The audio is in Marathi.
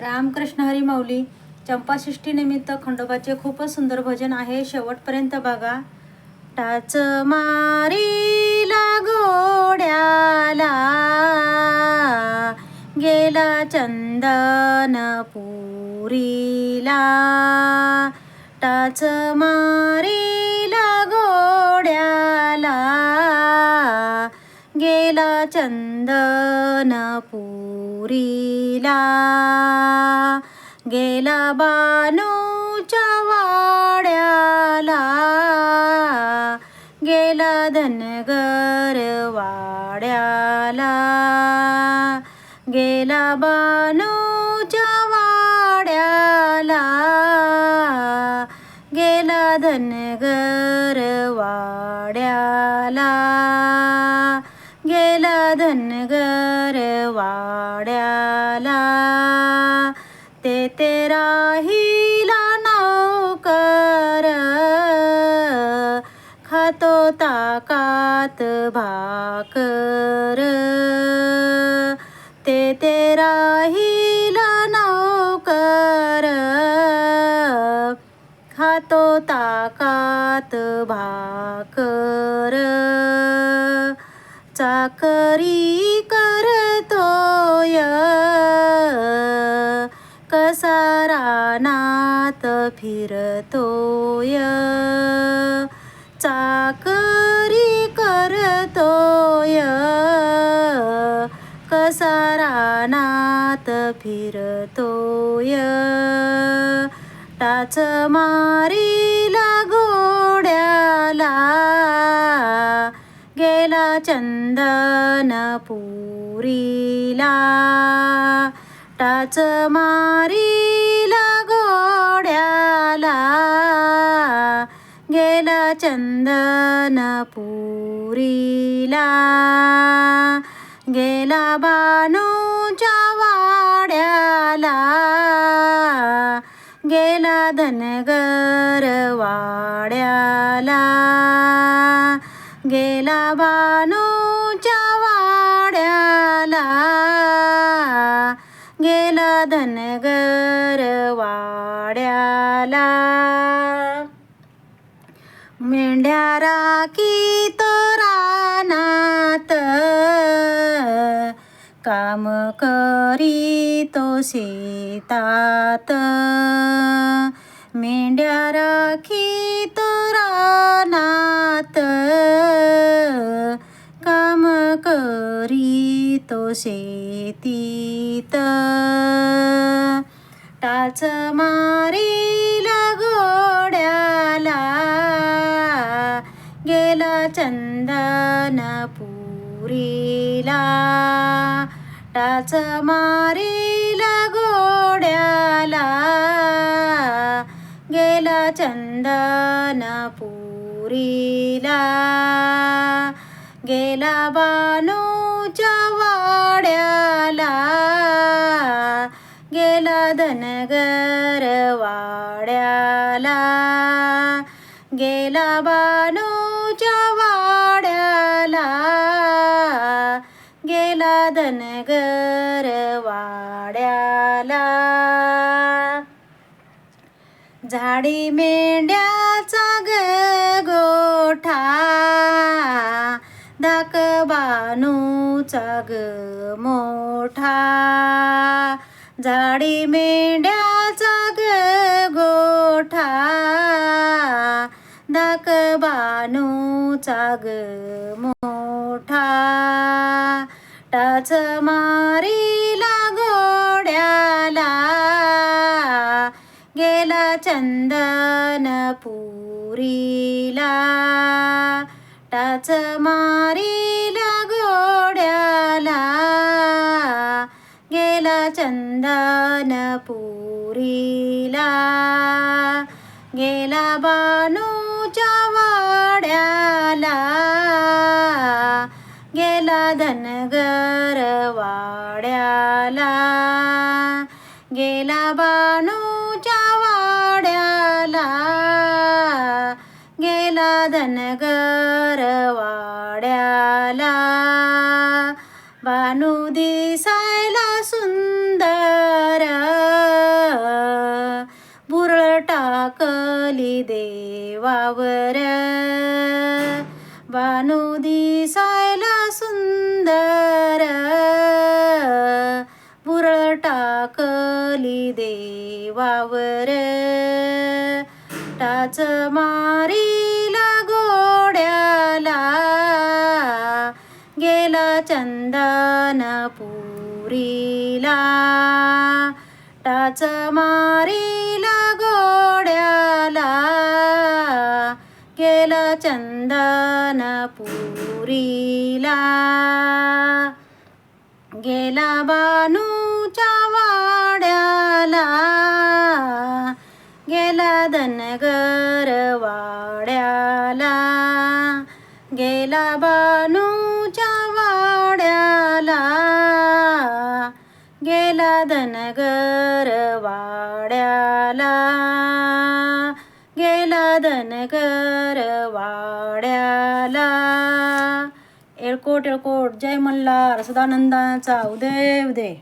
रामकृष्ण हरी माऊली चंपाषष्ठीनिमित्त खंडोबाचे खूपच सुंदर भजन आहे. शेवटपर्यंत बघा. टाच मारीला गोड्याला गेला चंदन पुरीला. टाच मारीला गोड्याला गेला चंदन पुरीला. गेला बानूच्या वाड्याला. गेला धनगर वाड्याला. गेला बानूच्या वाड्याला. गेला धनगर वाड्याला. गेला धनगर वाड्याला. भात भाकर. ते ते राहिला नौकर. खातो ताकात भाकर. चाकरी करतोय. कसा रानात फिरतोय. चाकरी रानात फिरतोय. टाच मारीला घोड्याला. गेला चंदन पुरीला. टाच मारीला घोड्याला. गेला चंदन पुरीला. गेला बानूच्या वाड्याला. गेला धनगर वाड्याला. गेला बानूच्या वाड्याला. गेला धनगर वाड्याला. मेंढ्या राखी काम करी तो शेतात. मेंढ्या राखी तो रानात. काम करी तो शेतीत. टाच मारीला गोड्याला गेला चंदन पुरीला टाच मारीला गोड्याला गेला चंदन पुरीला. गेला बानूच्या वाड्याला. गेला धनगर वाड्याला. गेला बा गेला धनगर वाड्याला झाडी मेंढ्याचा ग गोठा धाक बानूचा ग मोठा झाडी मेंढ्याचा ग गोठा धाक बानूचा ग मोठा टाच मारीला गोड्याला गेला चंदन पुरीला. टाच मारीला गोड्याला गेला चंदन पुरीला. गेला बानू गेला धनगर वाड्याला गेला बाणूच्या वाड्याला. गेला धनगर वाड्याला बानू दिसायला सुंदर. बुरळ टाकली देवावर. बानू दिसा टाकली देवावर. टाच मारीला गोड्याला. गेला चंदन पुरीला. टाच मारीला गोड्याला. गेला चंदन पुरीला. गेला बानूच्या गेला गेला धनगर वाड्याला गेला बानूच्या वाड्याला. गेला धनगर वाड्याला गेला धनगर वाड्याला एळकोट एळकोट जय मल्हार सदानंदाचा उदय उदय.